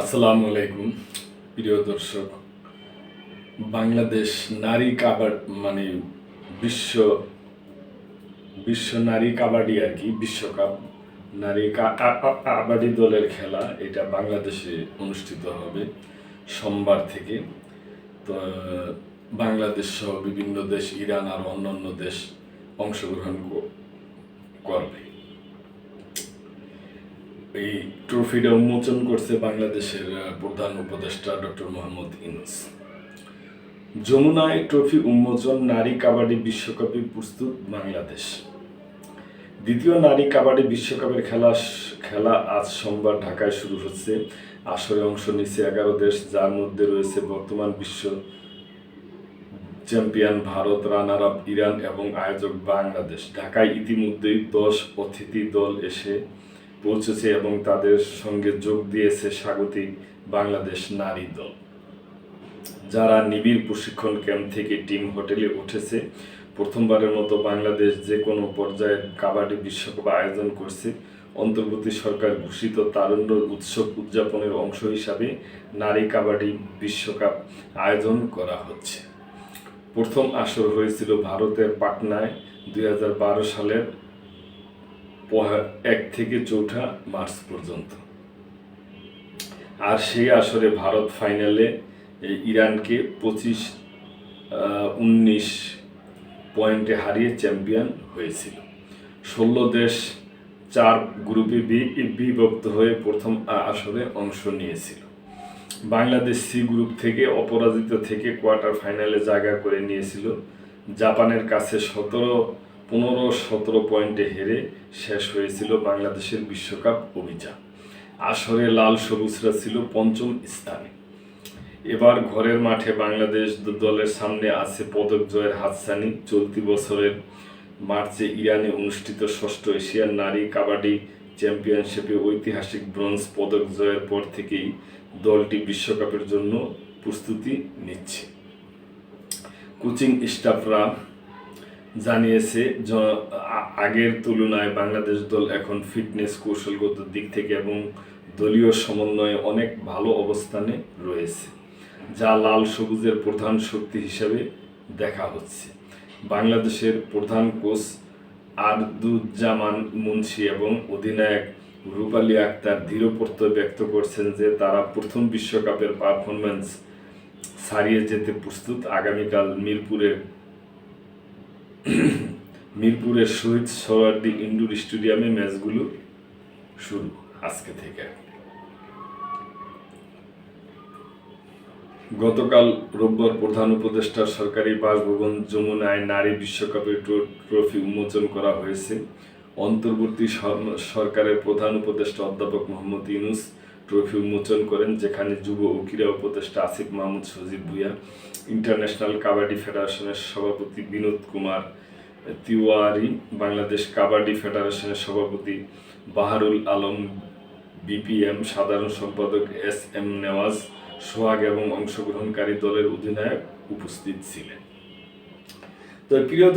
আসসালামু আলাইকুম, প্রিয় দর্শক। বাংলাদেশ নারী কাবাড মানে বিশ্ব বিশ্ব নারী কাবাডি আর কি, বিশ্বকাপ। নারী কাবাডি দলের খেলা, এটা বাংলাদেশে অনুষ্ঠিত হবে সোমবার থেকে। তো, বাংলাদেশ সহ বিভিন্ন দেশ, ইরান আর অন্যান্য দেশ অংশগ্রহণ করবে। এই ট্রফিটা উন্মোচন করছে বাংলাদেশের প্রধান উপদেষ্টা ডক্টর মোহাম্মদ ইউনুস। যমুনায় ট্রফি উন্মোচন, নারী কাবাডি বিশ্বকাপে প্রস্তুত বাংলাদেশ। দ্বিতীয় নারী কাবাডি বিশ্বকাপের খেলা খেলা আজ সোমবার ঢাকায় শুরু হচ্ছে। আসরে অংশ নিচ্ছে এগারো দেশ, যার মধ্যে রয়েছে বর্তমান বিশ্ব champion Bharat runner up Iran এবং আয়োজক বাংলাদেশ। ঢাকায় ইতিমধ্যেই দশ অতিথি দল এসে পৌঁছেছে এবং তাদের সঙ্গে যোগ দিয়েছে স্বাগতিক বাংলাদেশ নারী দল। যারা নিবিড় প্রশিক্ষণ ক্যাম্প থেকে টিম হোটেলে উঠেছে, প্রথমবারের মতো বাংলাদেশ যে কোনো পর্যায়ে কাবাডি বিশ্বকাপ আয়োজন করছে। অন্তর্বর্তী সরকার ঘোষিত তারুণ্য উৎসব উদযাপনের অংশ হিসাবে নারী কাবাডি বিশ্বকাপ আয়োজন করা হচ্ছে। প্রথম আসর হয়েছিল ভারতের পাটনায় দুই হাজার বারো সালের এক থেকে চৌঠা মার্চ পর্যন্ত। আর সেই আসরে ভারত ফাইনালে ইরানকে পঁচিশ উনিশ পয়েন্টে হারিয়ে চ্যাম্পিয়ন হয়েছিল। ষোলো দেশ চার গ্রুপে বিভক্ত হয়ে প্রথম আসরে অংশ নিয়েছিল। বাংলাদেশ সি গ্রুপ থেকে অপরাজিত থেকে কোয়ার্টার ফাইনালে জায়গা করে নিয়েছিল। জাপানের কাছে সতেরো পনেরো সতেরো পয়েন্টে হেরে শেষ হয়েছিল বাংলাদেশের বিশ্বকাপ অভিযান। আসরে লাল সবুজরা ছিল পঞ্চম স্থানে। এবার ঘরের মাঠে বাংলাদেশ দলের সামনে আছে পদক জয়ের হাতছানি। চলতি বছরের মার্চে ইরানে অনুষ্ঠিত ষষ্ঠ এশিয়ান নারী কাবাডি চ্যাম্পিয়নশিপে ঐতিহাসিক ব্রোঞ্জ পদক জয়ের পর থেকেই দলটি বিশ্বকাপের জন্য প্রস্তুতি নিচ্ছে। কোচিং স্টাফরা জানিয়েছে আগের তুলনায় বাংলাদেশ দল এখন ফিটনেস কৌশলগত দিক থেকে এবং দলীয় সমন্বয়ে অনেক ভালো অবস্থানে রয়েছে, যা লাল সবুজের প্রধান শক্তি হিসাবে দেখা হচ্ছে। বাংলাদেশের প্রধান কোচ আরদুজ্জামান মুন্সি এবং অধিনায়ক রূপালী আক্তার দৃঢ় প্রত্যয় ব্যক্ত করছেন যে, তারা প্রথম বিশ্বকাপের পারফরম্যান্স ছাড়িয়ে যেতে প্রস্তুত আগামীকাল মিরপুরের মিরপুরের শহীদ সোহরার্দি ইনডোর স্টেডিয়ামে ম্যাচগুলো শুরু আজকে থেকে। গতকাল রোববার প্রধান উপদেষ্টার সরকারি বাসভবন যমুনায় নারী বিশ্বকাপের ট্রফি উন্মোচন করা হয়েছে। অন্তর্বর্তী সরকারের প্রধান উপদেষ্টা অধ্যাপক মোহাম্মদ ইউনুস ট্রফি উন্মোচন করেন, যেখানে যুব ও ক্রীড়া উপদেষ্টা আসিফ মাহমুদ, সজীব ভুইয়া ইন্টারন্যাশনাল কাবাডি ফেডারেশনের সভাপতি বিনোদ কুমার তিওয়ারি, বাংলাদেশ কাবাডি ফেডারেশনের সভাপতি বাহারুল আলম, বিপিএম, সাধারণ সম্পাদক এস এম নেওয়াজ, সোহাগ এবং অংশগ্রহণকারী দলের অধিনায়ক উপস্থিত ছিলেন। তো প্রিয়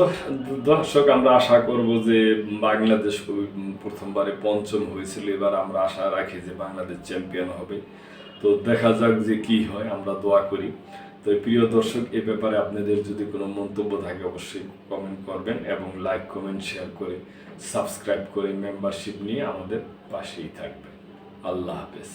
দর্শক, আমরা আশা করব যে বাংলাদেশ প্রথমবারে পঞ্চম হয়েছিল। এবার আমরা আশা রাখি যে বাংলাদেশ চ্যাম্পিয়ন হবে। তো দেখা যাক যে কি হয়, আমরা দোয়া করি। তো প্রিয় দর্শক, এ ব্যাপারে আপনাদের যদি কোনো মন্তব্য থাকে, অবশ্যই কমেন্ট করবেন এবং লাইক কমেন্ট শেয়ার করে সাবস্ক্রাইব করে মেম্বারশিপ নিয়ে আমাদের পাশেই থাকবেন। আল্লাহ হাফেজ।